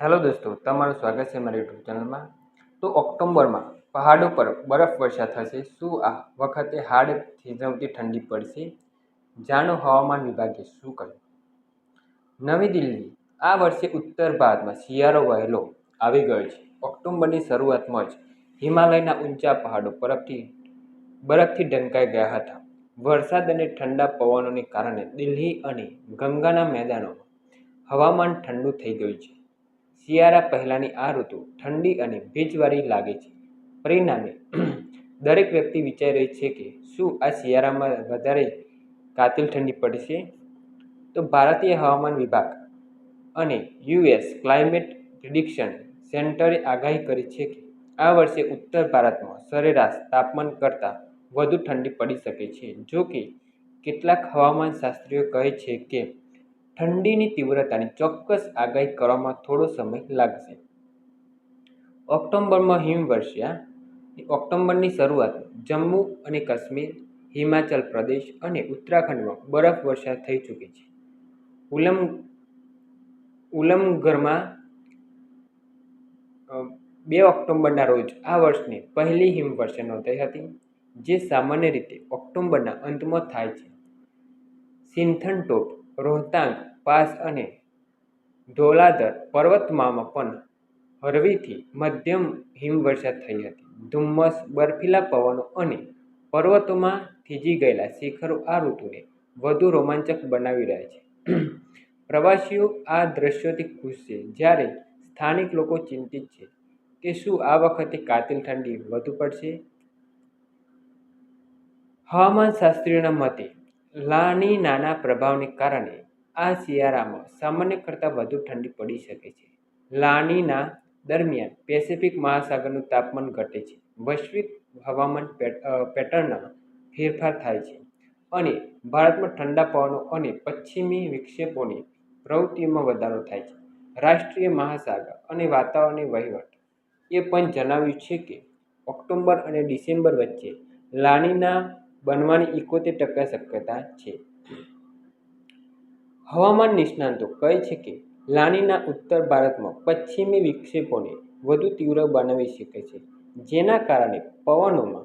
Hello દોસ્તો, તમારું સ્વાગત છે મારી યુટ્યુબ ચેનલમાં. તો ઓક્ટોબરમાં પહાડો પર બરફ વર્ષા થશે. શું આ વખતે હાડ થીજવતી ઠંડી પડશે? જાણો હવામાન વિભાગે શું કહ્યું? નવી દિલ્હી. આ વર્ષે ઉત્તર ભારતમાં શિયાળો વહેલો આવી ગયો છે. ઓક્ટોબરની શરૂઆતમાં જ હિમાલયના ઊંચા પહાડો બરફથી બરફથી ઢંકાઈ ગયા હતા. વરસાદ અને ઠંડા પવનોને કારણે દિલ્હી અને ગંગાના મેદાનોમાં હવામાન ઠંડુ થઈ ગયું છે. શિયાળા પહેલાંની આ ઋતુ ઠંડી અને ભેજવાળી લાગે છે. પરિણામે, દરેક વ્યક્તિ વિચારી રહી છે કે શું આ શિયાળામાં વધારે કાતિલ ઠંડી પડશે? તો ભારતીય હવામાન વિભાગ અને યુએસ ક્લાઇમેટ પ્રિડિક્શન સેન્ટરે આગાહી કરી છે કે આ વર્ષે ઉત્તર ભારતમાં સરેરાશ તાપમાન કરતાં વધુ ઠંડી પડી શકે છે. જો કે, કેટલાક હવામાન શાસ્ત્રીઓ કહે છે કે ઠંડીની તીવ્રતાની ચોક્કસ આગાહી કરવામાં થોડો સમય લાગશે. ઓક્ટોબરમાં હિમવર્ષા ઓક્ટોબરની શરૂઆત જમ્મુ અને કાશ્મીર, હિમાચલ પ્રદેશ અને ઉત્તરાખંડમાં બરફ વર્ષા થઈ ચૂકી છે. ઉલમ, ઉલમગરમાં બે ઓક્ટોબરના રોજ આ વર્ષની પહેલી હિમવર્ષા નોંધાઈ હતી, જે સામાન્ય રીતે ઓક્ટોબરના અંતમાં થાય છે. સિન્થનટોપ રોહતાંગ પાસ અને ઢોલાધર પર્વતમામાં પણ હળવીથી મધ્યમ હિમવર્ષા થઈ હતી. ધુમ્મસ, બર્ફીલા પવનો અને પર્વતોમાં થીજી ગયેલા શિખરો આ ઋતુને વધુ રોમાંચક બનાવી રહ્યા છે. પ્રવાસીઓ આ દ્રશ્યોથી ખુશ છે. જ્યારે સ્થાનિક લોકો ચિંતિત છે કે શું આ વખતે કાતિલ ઠંડી વધુ પડશે? હવામાન શાસ્ત્રીઓના મતે, લાની નાના પ્રભાવને કારણે આ શિયાળામાં સામાન્ય કરતાં વધુ ઠંડી પડી શકે છે. લાનીના દરમિયાન પેસિફિક મહાસાગરનું તાપમાન ઘટે છે. વૈશ્વિક હવામાન પેટ- પેટર્નમાં ફેરફાર થાય છે અને ભારતમાં ઠંડા પવનો અને પશ્ચિમી વિક્ષેપોની પ્રવૃત્તિઓમાં વધારો થાય છે. રાષ્ટ્રીય મહાસાગર અને વાતાવરણની વહીવટ એ પણ જણાવ્યું છે કે ઓક્ટોબર અને ડિસેમ્બર વચ્ચે લાનીના બનવાની એકોતેર ટકા શક્યતા છે. હવામાન નિષ્ણાતો કહે છે કે, લાનીના ઉત્તર ભારતમાં પશ્ચિમી વિક્ષેપોને વધુ તીવ્ર બનાવી શકે છે, જેના કારણે પવનોમાં,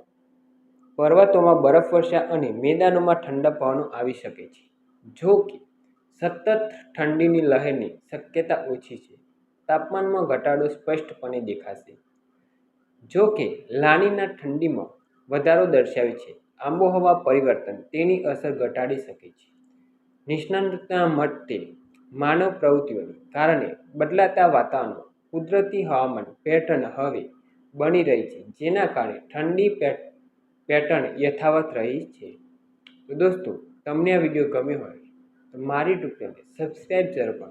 પર્વતોમાં બરફવર્ષા અને મેદાનોમાં ઠંડા પવનો આવી શકે છે. જો કે, સતત ઠંડીની લહેરની શક્યતા ઓછી છે. તાપમાનમાં ઘટાડો સ્પષ્ટપણે દેખાશે. જો કે, લાનીના ઠંડીમાં વધારો દર્શાવે છે. આબોહવા પરિવર્તન તેની અસર ઘટાડી શકે છે. નિષ્ણાતના મતે માનવ પ્રવૃત્તિઓને કારણે બદલાતા વાતાવરણમાં કુદરતી હવામાન પેટર્ન હવે બની રહી છે, જેના કારણે ઠંડી પેટ પેટર્ન યથાવત રહી છે. તો દોસ્તો, તમને આ વીડિયો ગમ્યો હોય, તો મારી યુટ્યુબ ચેનલ સબસ્ક્રાઈબ જરૂર કરો.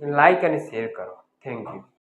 લાઈક અને શેર કરો. Thank you